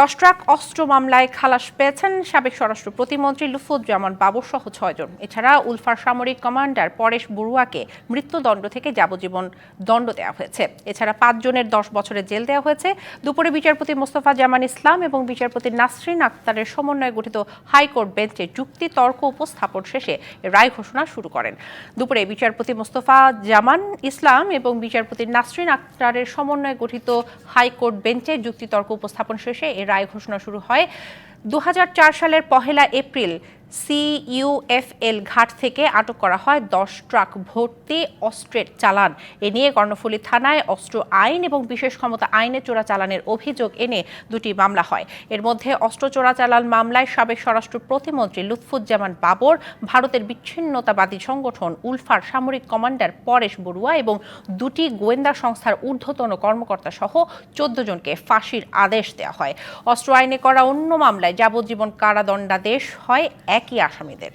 দশ ট্রাক অস্ত্র মামলায় খালাস পেয়েছেন সাবেক স্বরাষ্ট্র প্রতিমন্ত্রী লুফুজ্জামান বাবর সহ ছয়জন। এছাড়া উলফার সামরিক কমান্ডার পরেশ বড়ুয়াকে মৃত্যুদণ্ড থেকে যাবজ্জীবন দণ্ড দেওয়া হয়েছে। এছাড়া পাঁচজনের দশ বছরের জেল দেওয়া হয়েছে। দুপুরে বিচারপতি মোস্তফা জামান ইসলাম এবং বিচারপতি নাসরিন আক্তারের সমন্বয়ে গঠিত হাইকোর্ট বেঞ্চে যুক্তি, তর্ক, উপস্থাপন শেষে রায় ঘোষণা শুরু করেন। দুপুরে বিচারপতি মোস্তফা জামান ইসলাম এবং বিচারপতি নাসরিন আক্তারের সমন্বয়ে গঠিত হাইকোর্ট বেঞ্চে যুক্তিতর্ক উপস্থাপন শেষে এ রায় ঘোষণা শুরু হয়। দু হাজার চার সালের পহেলা এপ্রিল সিইউএফএল ঘাট থেকে আটক করা হয়। দশ ট্রাক ভর্তি, অস্ত্রের চালান এ নিয়ে কর্ণফুলী থানায় অস্ত্র আইন এবং বিশেষ ক্ষমতা আইনে চোরা চালানের অভিযোগ এনে দুটি মামলা হয়। এর মধ্যে অস্ত্র চোরাচালান মামলায় সাবেক স্বরাষ্ট্র প্রতিমন্ত্রী লুৎফুজ্জামান বাবর, ভারতের বিচ্ছিন্নতাবাদী সংগঠন উলফার সামরিক কমান্ডার পরেশ বড়ুয়া এবং দুটি গোয়েন্দা সংস্থার ঊর্ধ্বতন কর্মকর্তা সহ চোদ্দ জনকে ফাঁসির আদেশ দেওয়া হয়। অস্ত্র আইনে করা অন্য মামলায় যাবজ্জীবন কারাদণ্ডাদেশ হয় একই আসামিদের।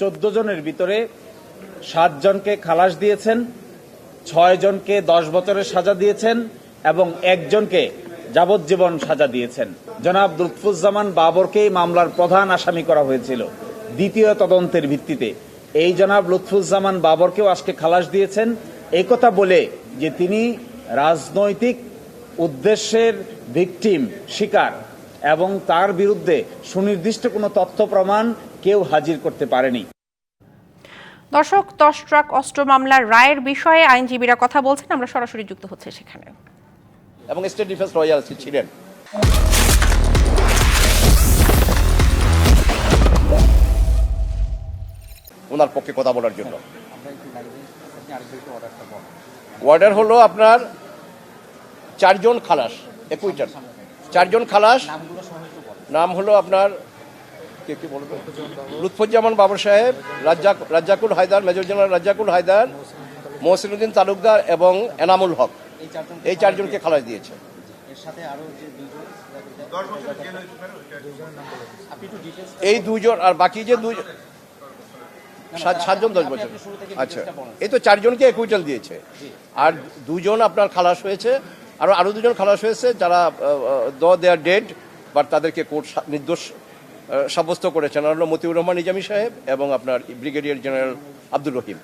চোদ্দ জনের ভিতরে সাত জনকে খালাস দিয়েছেন, ছয় জনকে দশ বছরের সাজা দিয়েছেন এবং একজনকে যাবজ্জীবন সাজা দিয়েছেন। জনাব লুৎফুজ্জামান বাবরকেই মামলার প্রধান আসামি করা হয়েছিল। দ্বিতীয় তদন্তের ভিত্তিতে। এই জনাব লুৎফুজ্জামান বাবরকেও আজকে খালাস দিয়েছেন। এই কথা বলে যে তিনি রাজনৈতিক উদ্দেশ্যের ভিকটিম, শিকার, এবং তার বিরুদ্ধে সুনির্দিষ্ট কোনো তথ্য প্রমাণ কেউ হাজির করতে পারেনি। দর্শক, দশ ট্রাক অস্ত্র মামলার রায়ের বিষয়ে আইনজীবীরা কথা বলছেন। আমরা সরাসরি যুক্ত হচ্ছে সেখানে। এবং স্টেট ডিফেন্স রয়্যাল ছিলেন। ওনার পক্ষে কথা বলার জন্য। ওয়ার্ডার হলো আপনার চারজন খালাস একুইটার চারজন খালাস, নাম হলো আপনার কে, কি লুৎফুজ্জামান বাবর সাহেব, রাজ্জাক, রাজ্জাকুল হায়দার, মেজর জেনারেল রাজ্জাকুল হায়দার মহসিনুদ্দিন তালুকদার এবং এনামুল হক। এই চারজনকে খালাস দিয়েছে। এই দুজন আর বাকি যে দুজন সাত- সাতজন দশ বছর। আচ্ছা। এই তো চারজনকে একুইটাল দিয়েছে। আর দুজন আপনার খালাস হয়েছে। আর আরও দুজন খালাস হয়েছে যারা দ দেয়ার ডেড বাট তাদেরকে কোর্ট সা- নির্দোষ সাব্যস্ত করেছেন। আর হলো মতিউর রহমান নিজামী সাহেব এবং আপনার brigadier general Abdul Rahim.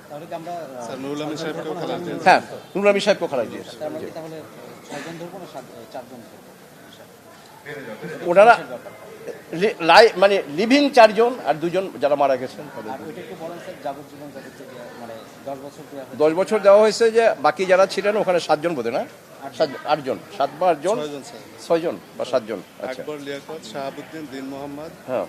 Sir Nurul Amin সাহেবকেও খালাস দিয়েছে হ্যাঁ নুরুল আমিন সাহেবকে খালাস ওনারা লি- লাই- মানে লিভিং চারজন আর দুজন যারা মারা গেছেন দশ বছর দেওয়া হয়েছে। যে বাকি যারা ছিলেন ওখানে সাতজন বোধ না? সাত- আটজন। সাত বা আটজন? ছয়জন বা সাতজন আচ্ছা। আকবর লিয়াকত শাহাবুদ্দিন দিন মোহাম্মদ। হ্যাঁ।